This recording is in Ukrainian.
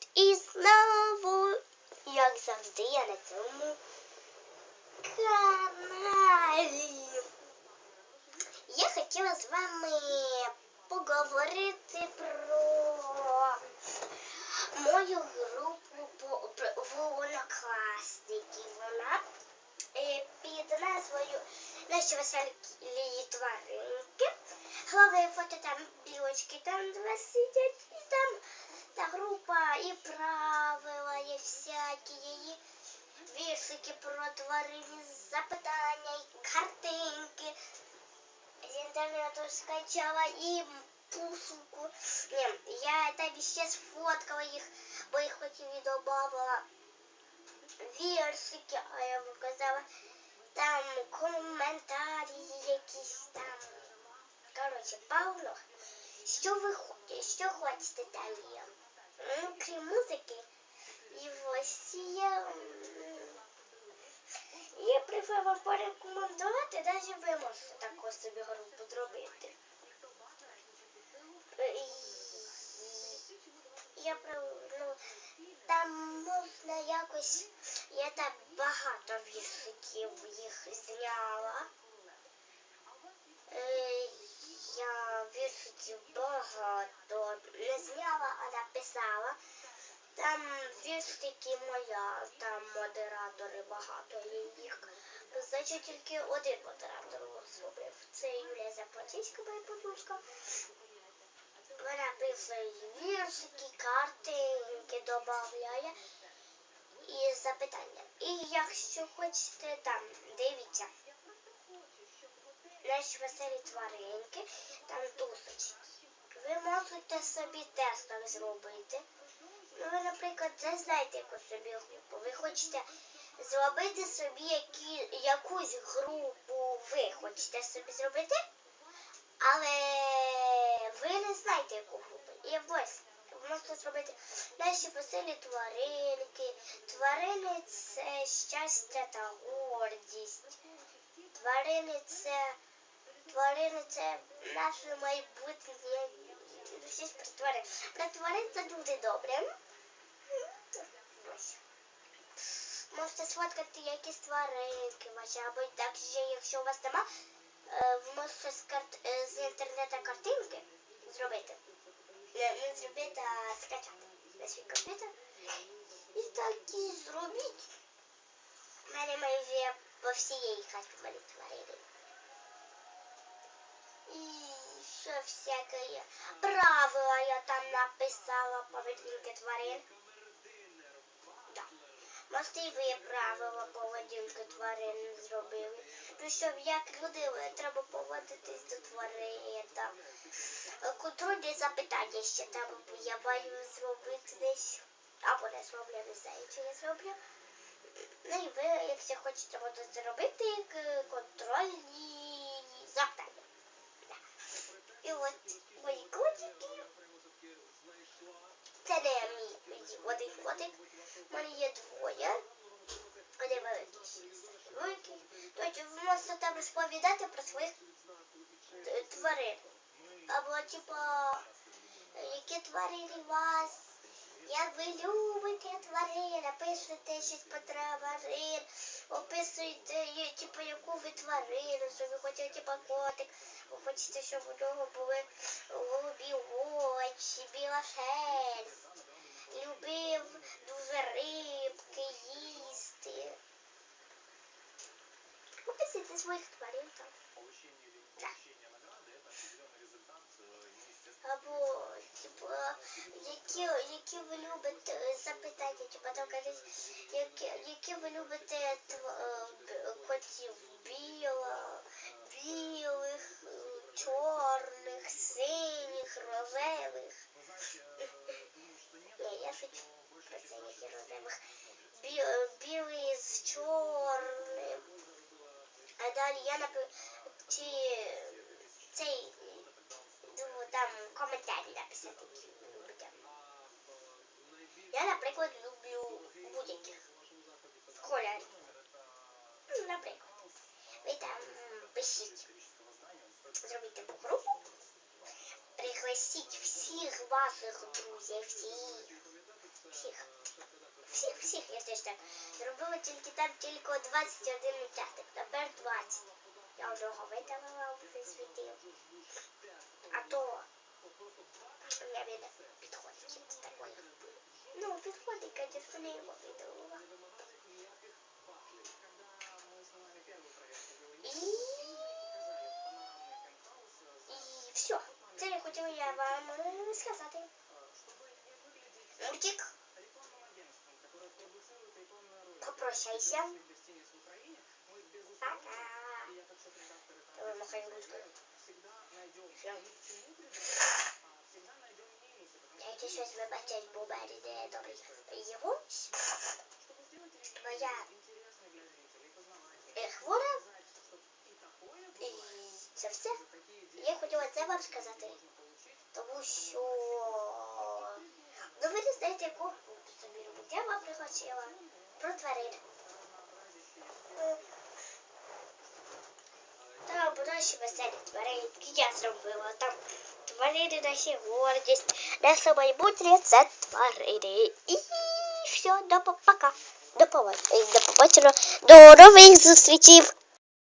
Привіт! І знову, як завжди, я на цьому каналі. Я хотіла з вами поговорити про мою групу по про- волонокласників. Вона е, під назвою Наші веселі тваринки. Головне фото там білочки, там два сидять, і там Та група і правила, і всякі її віршики про тварини, запитання, і картинки. З інтернету скачала і пуску. Ні, я там ще сфоткала їх, бо їх хотів і добавила віршики, а я показала там коментарі якісь там. Коротше, Павло, що ви що хочете є? Ну, крім музики, і ось я, я прийшла вам порекомендувати, навіть ви можете таку собі групу зробити. Е, Я ну, там можна якось, я там багато віршиків їх зняла. Віршиків багато не зняла, а написала. Там віршики моя, там модератори багато є їх. Значить, тільки один модератор зробив. Це Юлія Заплатівська, моя подружка. Вона пише віршики, картинки додає і запитання. І якщо хочете там, дивіться. Наші веселі тваринки, там досить. Ви можете собі тест так зробити. Ну, ви, наприклад, не знаєте яку собі групу. Ви хочете зробити собі які, якусь групу, ви хочете собі зробити, але ви не знаєте яку групу. І ось можете зробити наші веселі тваринки. Тварини це щастя та гордість. Тварини це тварини це наше майбутнє. Всі про тварин. Про тварин це дуже добре. Можете сфоткати якісь тваринки ваші, або так якщо у вас нема, е, ви можете з, карт... е, з інтернету картинки зробити. Не, не зробити, а скачати на свій комп'ютер. І так і зробіть. У мене майже по всієї хаті в тварини. І що всяке. Правила я там написала поведінки тварин. Да. Можете правила поведінки тварин зробили. Ну, щоб як люди треба поводитись до тварин. Е, Контрольні запитання ще там я маю зробити десь. Або не зроблю, не знаю, чи не зроблю. Ну і ви, якщо хочете можете зробити к- контрольні запитання. Да. І от мої котики. Це не мій мій один котик. У мене є двоє. Один великий, ще великий. Тобто ви можете там розповідати про своїх е, тварин. Або типа, е, які тварини вас, як ви любите тварин, пишете щось про тварин, описуєте, е, типу, яку ви тварину, що ви хочете, типа котик, ви хочете, щоб у нього були голубі очі, біла шерсть, любив дуже рибки Описуйте своїх тварин там. Так. Або, типу, які, які ви любите е, запитання, типу, там кажуть, які, які ви любите тв- е, котів біла, білих, е, чорних, синіх, рожевих. Ні, я шучу про це, які рожевих. Бі, білий з далі я напишу, чи цей думаю, там коментарі написати, ви. Я, наприклад, люблю будь-яких кольорів. Ну, Наприклад, ви там пишіть, зробіть таку групу, пригласіть всіх ваших друзів, всіх, Всіх. Всіх, всіх, я так. Зробила тільки там тільки 21 учасник, тепер 20. Я вже його видалила, присвітив. А то я він підходить такої. Ну, підходить, звісно, не його видалила. Все. Це я хотіла я вам е, сказати. Мультик. Попрощайся. Пока. Давай махай ручкой. Все. Дайте щось вибачать, бо Бері не добре його. Бо я хвора. І все. Я хотіла це вам сказати. Тому що... Ну, ви не знаєте, яку. Я вам прихотіла про тварин. Е, Там наші веселі тваринки я зробила. Там тварини наші гордість. Наше майбутнє це тварини. І все, до по- пока. До побачення. До побачення. До нових зустрічей.